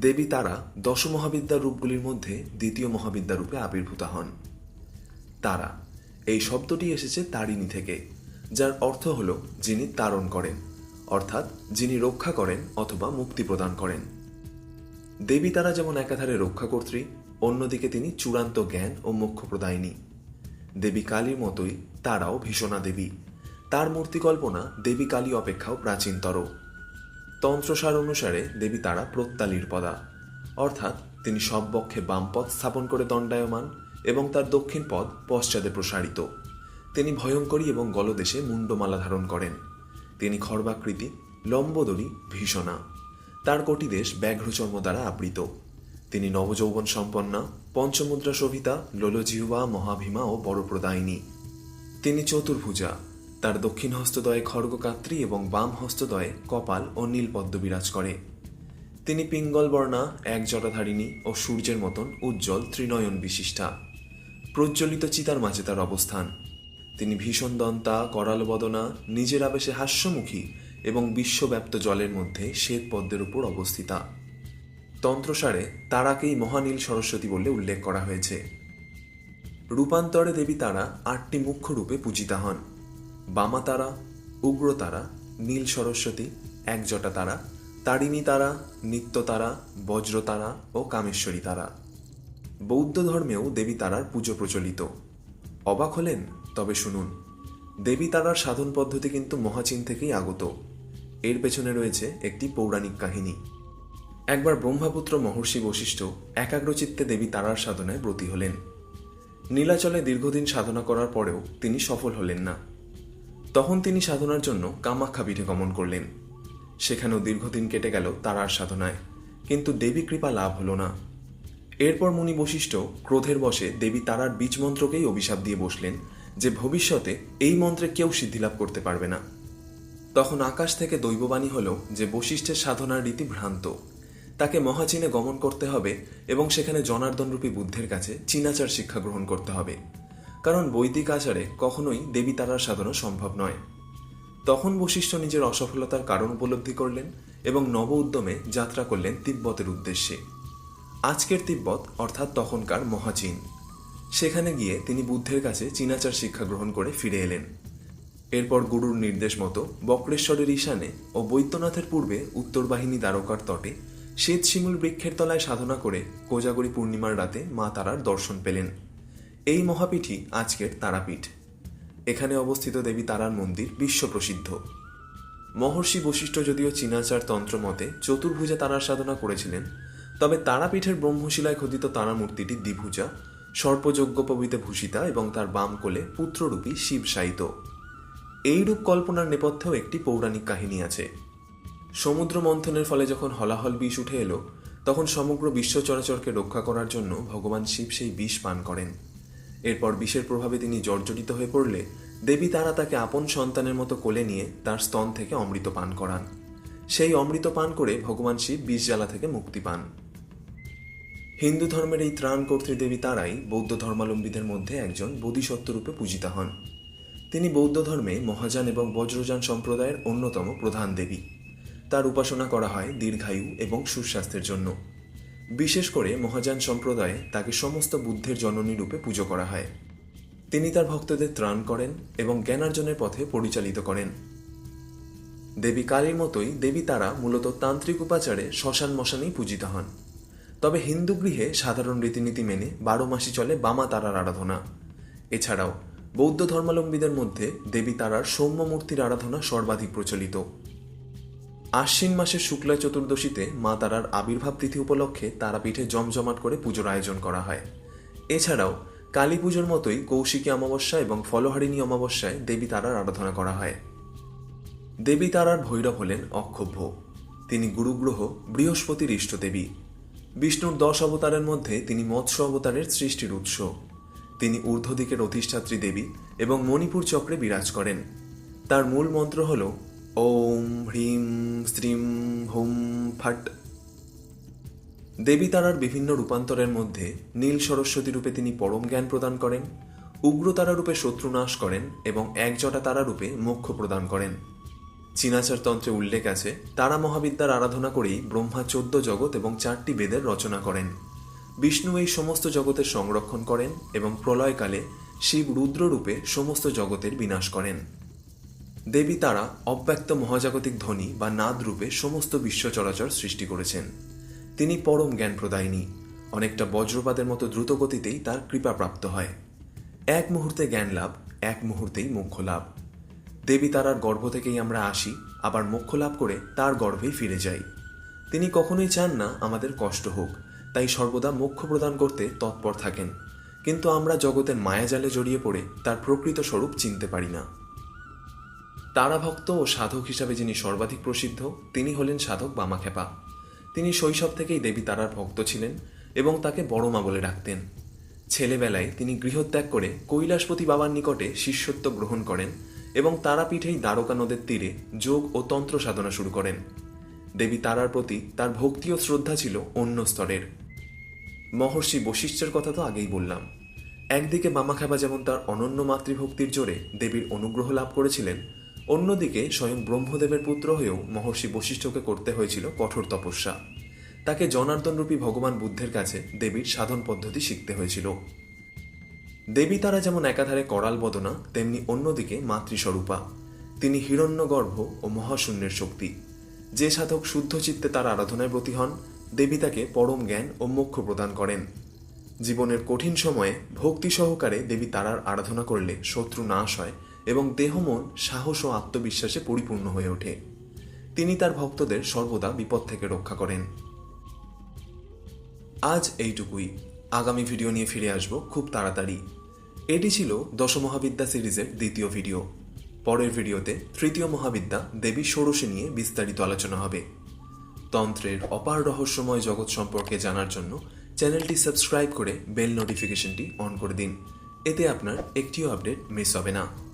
দেবী তারা দশ মহাবিদ্যার রূপগুলির মধ্যে দ্বিতীয় মহাবিদ্যা রূপে আবির্ভূত হন। তারা, এই শব্দটি এসেছে তারিণী থেকে, যার অর্থ হল যিনি তারণ করেন, অর্থাৎ যিনি রক্ষা করেন অথবা মুক্তি প্রদান করেন। দেবী তারা যেমন একাধারে রক্ষাকর্ত্রী, অন্যদিকে তিনি চূড়ান্ত জ্ঞান ও মোক্ষ প্রদায়িনী দেবী কালীর মতোই তারাও ভীষণা দেবী। তার মূর্তি কল্পনা দেবী কালী অপেক্ষাও প্রাচীনতর। তন্ত্রসার অনুসারে দেবী তারা প্রত্যালীর পদা। অর্থাৎ তিনি সব পক্ষে বাম পথ স্থাপন করে দণ্ডায়মান এবং তার দক্ষিণ পদ পশ্চাদে প্রসারিত। তিনি ভয়ঙ্করী এবং গলদেশে মুন্ডমালা ধারণ করেন। তিনি খর্বাকৃতি লম্বদরী ভীষণা। তার কটিদেশ ব্যাঘ্রচর্ম দ্বারা আবৃত। তিনি নবযৌবন সম্পন্না, পঞ্চমুদ্রা শোভিতা লোলজিহুবা মহাভীমা ও বড়প্রদায়িনী। তিনি চতুর্ভুজা। তার দক্ষিণ হস্তদয়ে খড়গকাত্রী এবং বাম হস্তদয়ে কপাল ও নীলপদ্ম বিরাজ করে। তিনি পিঙ্গল বর্ণা, এক জটাধারিণী ও সূর্যের মতন উজ্জ্বল ত্রিনয়ন বিশিষ্টা প্রজ্বলিত চিতার মাঝে তার অবস্থান। তিনি ভীষণ দন্তা, করাল বদনা, নিজের আবেশে হাস্যমুখী এবং বিশ্বব্যাপ্ত জলের মধ্যে শ্বেত পদ্মের উপর অবস্থিতা। তন্ত্রসারে তারাকেই মহানীল সরস্বতী বলে উল্লেখ করা হয়েছে। রূপান্তরে দেবী তারা আটটি মুখ্য রূপে পূজিতা হন। বামা তারা, উগ্র তারা, নীল সরস্বতী, একজটা তারা, তারিণী তারা, নিত্য তারা, বজ্র তারা ও কামেশ্বরী তারা। বৌদ্ধ ধর্মেও দেবী তারার পুজো প্রচলিত। অবাক হলেন, তবে শুনুন, দেবী তারার সাধন পদ্ধতি কিন্তু মহাচীন থেকেই আগত। এর পেছনে রয়েছে একটি পৌরাণিক কাহিনী। একবার ব্রহ্মাপুত্র মহর্ষি বশিষ্ঠ একাগ্রচিত্তে দেবী তারার সাধনায় ব্রতী হলেন। নীলাচলে দীর্ঘদিন সাধনা করার পরেও তিনি সফল হলেন না। তখন তিনি সাধনার জন্য কামাখ্যা পীঠে গমন করলেন। সেখানেও দীর্ঘদিন কেটে গেল তারার সাধনায়, কিন্তু দেবী কৃপা লাভ হলো না। এরপর মুনি বশিষ্ঠ ক্রোধের বশে দেবী তারার বীজ মন্ত্রকেই অভিশাপ দিয়ে বসলেন যে ভবিষ্যতে এই মন্ত্রে কেউ সিদ্ধিলাভ করতে পারবে না। তখন আকাশ থেকে দৈববাণী হল যে বশিষ্ঠের সাধনার রীতি ভ্রান্ত। তাকে মহাচীনে গমন করতে হবে এবং সেখানে জনার্দনরূপী বুদ্ধের কাছে চীনাচার শিক্ষা গ্রহণ করতে হবে। কারণ বৈদিক আচারে কখনোই দেবী তারার সাধনা সম্ভব নয়। তখন বশিষ্ঠ নিজের অসফলতার কারণ উপলব্ধি করলেন এবং নব উদ্যমে যাত্রা করলেন তিব্বতের উদ্দেশ্যে। আজকের তিব্বত অর্থাৎ তখনকার মহাচীন। সেখানে গিয়ে তিনি বুদ্ধের কাছে চীনাচার শিক্ষা গ্রহণ করে ফিরে এলেন। এরপর গুরুর নির্দেশ মতো বক্রেশ্বরের ঈশানে ও বৈদ্যনাথের পূর্বে উত্তর বাহিনী দ্বারকার তটে শ্বেত শিমুল বৃক্ষের তলায় সাধনা করে কোজাগরী পূর্ণিমার রাতে মা তারার দর্শন পেলেন। এই মহাপীঠই আজকের তারাপীঠ। এখানে অবস্থিত দেবী তারার মন্দির বিশ্ব প্রসিদ্ধ মহর্ষি বশিষ্ঠ যদিও চীনাচার তন্ত্র মতে চতুর্ভুজা তারার সাধনা করেছিলেন, তবে তারাপীঠের ব্রহ্মশিলায় খোদিত তারা মূর্তিটি দ্বিভুজা সর্পযজ্ঞোপবিতে ভূষিতা এবং তার বাম কোলে পুত্ররূপী শিব সাহিত এইরূপ কল্পনার নেপথ্যেও একটি পৌরাণিক কাহিনী আছে। সমুদ্র মন্থনের ফলে যখন হলাহল বিষ উঠে এলো, তখন সমগ্র বিশ্ব চরাচরকে রক্ষা করার জন্য ভগবান শিব সেই বিষ পান করেন। এরপর বিষের প্রভাবে তিনি জর্জরিত হয়ে পড়লে দেবী তারা তাকে আপন সন্তানের মতো কোলে নিয়ে তার স্তন থেকে অমৃত পান করান। সেই অমৃত পান করে ভগবান শিব বিষ জ্বালা থেকে মুক্তি পান। হিন্দু ধর্মের এই ত্রাণকর্ত্রী দেবী তারাই বৌদ্ধ ধর্মাবলম্বীদের মধ্যে একজন বোধিসত্ত্ব রূপে পূজিতা হন। তিনি বৌদ্ধ ধর্মে মহাযান এবং বজ্রযান সম্প্রদায়ের অন্যতম প্রধান দেবী। তার উপাসনা করা হয় দীর্ঘায়ু এবং সুস্বাস্থ্যের জন্য। বিশেষ করে মহাযান সম্প্রদায়ে তাকে সমস্ত বুদ্ধের জননী রূপে পুজো করা হয়। তিনি তার ভক্তদের ত্রাণ করেন এবং জ্ঞানার্জনের পথে পরিচালিত করেন। দেবী কালীর মতোই দেবী তারা মূলত তান্ত্রিক উপাচারে শ্মশান মশানেই পূজিত হন। তবে হিন্দু গৃহে সাধারণ রীতিনীতি মেনে বারো মাসই চলে বামা তারার আরাধনা। এছাড়াও বৌদ্ধ ধর্মাবলম্বীদের মধ্যে দেবী তারার সৌম্য মূর্তির আরাধনা সর্বাধিক প্রচলিত। আশ্বিন মাসের শুক্লা চতুর্দশীতে মা তারার আবির্ভাব তিথি উপলক্ষে তারাপীঠে জমজমাট করে পুজোর আয়োজন করা হয়। এছাড়াও কালী পুজোর মতোই কৌশিকী অমাবস্যা এবং ফলহারিণী অমাবস্যায় দেবী তারার আরাধনা করা হয়। দেবী তারার ভৈরব হলেন অক্ষভ্য। তিনি গুরুগ্রহ, বৃহস্পতির ইষ্টদেবী। বিষ্ণুর দশ অবতারের মধ্যে তিনি মৎস্য অবতারের সৃষ্টির উৎস। তিনি ঊর্ধ্বদিকের অধিষ্ঠাত্রী দেবী এবং মণিপুর চক্রে বিরাজ করেন। তার মূল মন্ত্র হল ওম হ্রিম শ্রীম হুম ফাট। দেবী তারার বিভিন্ন রূপান্তরের মধ্যে নীল সরস্বতী রূপে তিনি পরম জ্ঞান প্রদান করেন, উগ্র তারা রূপে শত্রু নাশ করেন এবং একজটা তারা রূপে মোক্ষ প্রদান করেন। চীনাচার তন্ত্রে উল্লেখ আছে, তারা মহাবিদ্যার আরাধনা করেই ব্রহ্মা চোদ্দ জগৎ এবং চারটি বেদের রচনা করেন। বিষ্ণু এই সমস্ত জগতের সংরক্ষণ করেন এবং প্রলয়কালে শিব রুদ্ররূপে সমস্ত জগতের বিনাশ করেন। দেবী তারা অব্যক্ত মহাজাগতিক ধ্বনি বা নাদ রূপে সমস্ত বিশ্ব চরাচর সৃষ্টি করেছেন। তিনি পরম জ্ঞান প্রদায়িনী অনেকটা বজ্রপাতের মতো দ্রুত গতিতেই তার কৃপা প্রাপ্ত হয়। এক মুহূর্তে জ্ঞান লাভ, এক মুহূর্তেই মোক্ষ লাভ। দেবী তারার গর্ভ থেকেই আমরা আসি, আবার মোক্ষ লাভ করে তার গর্ভেই ফিরে যাই। তিনি কখনোই চান না আমাদের কষ্ট হোক, তাই সর্বদা মোক্ষ প্রদান করতে তৎপর থাকেন। কিন্তু আমরা জগতের মায়াজালে জড়িয়ে পড়ে তার প্রকৃত স্বরূপ চিনতে পারি না। তারা ভক্ত ও সাধক হিসাবে যিনি সর্বাধিক প্রসিদ্ধ, তিনি হলেন সাধক বামাখ্যাপা। তিনি শৈশব থেকেই দেবী তারার ভক্ত ছিলেন এবং তাকে বড় মা বলে ডাকতেন। ছেলেবেলায় তিনি গৃহত্যাগ করে কৈলাসপতি বাবার নিকটে শিষ্যত্ব গ্রহণ করেন এবং তারাপীঠেই দ্বারকা নদের তীরে যোগ ও তন্ত্র সাধনা শুরু করেন। দেবী তারার প্রতি তার ভক্তি ও শ্রদ্ধা ছিল অন্য স্তরের। মহর্ষি বশিষ্ঠের কথা তো আগেই বললাম। একদিকে মামাখাবা যেমন তার অনন্য মাতৃভক্তির জোরে দেবীর অনুগ্রহ লাভ করেছিলেন অন্যদিকে স্বয়ং ব্রহ্মদেবের পুত্র হয়েও মহর্ষি বশিষ্ঠকে করতে হয়েছিল কঠোর তপস্যা। তাকে জনার্দনরূপী ভগবান বুদ্ধের কাছে দেবীর সাধন পদ্ধতি শিখতে হয়েছিল। দেবী তারা যেমন একাধারে করাল বদনা, তেমনি অন্যদিকে মাতৃস্বরূপা। তিনি হিরণ্যগর্ভ ও মহাশূন্যের শক্তি। যে সাধক শুদ্ধ চিত্তে তার আরাধনায় ব্রতী হন, দেবী তাকে পরম জ্ঞান ও মোক্ষ প্রদান করেন। জীবনের কঠিন সময়ে ভক্তি সহকারে দেবী তারার আরাধনা করলে শত্রু নাশ হয় এবং দেহ মন সাহস ও আত্মবিশ্বাসে পরিপূর্ণ হয়ে ওঠে। তিনি তার ভক্তদের সর্বদা বিপদ থেকে রক্ষা করেন। আজ এইটুকুই। আগামী ভিডিও নিয়ে ফিরে আসব খুব তাড়াতাড়ি। এটি ছিল দশমহাবিদ্যা সিরিজের দ্বিতীয় ভিডিও। পরের ভিডিওতে তৃতীয় মহাবিদ্যা দেবী ষোড়শী নিয়ে বিস্তারিত আলোচনা হবে। তন্ত্রের অপার রহস্যময় জগৎ সম্পর্কে জানার জন্য চ্যানেলটি সাবস্ক্রাইব করে বেল নোটিফিকেশনটি অন করে দিন। এতে আপনার একটিও আপডেট মিস হবে না।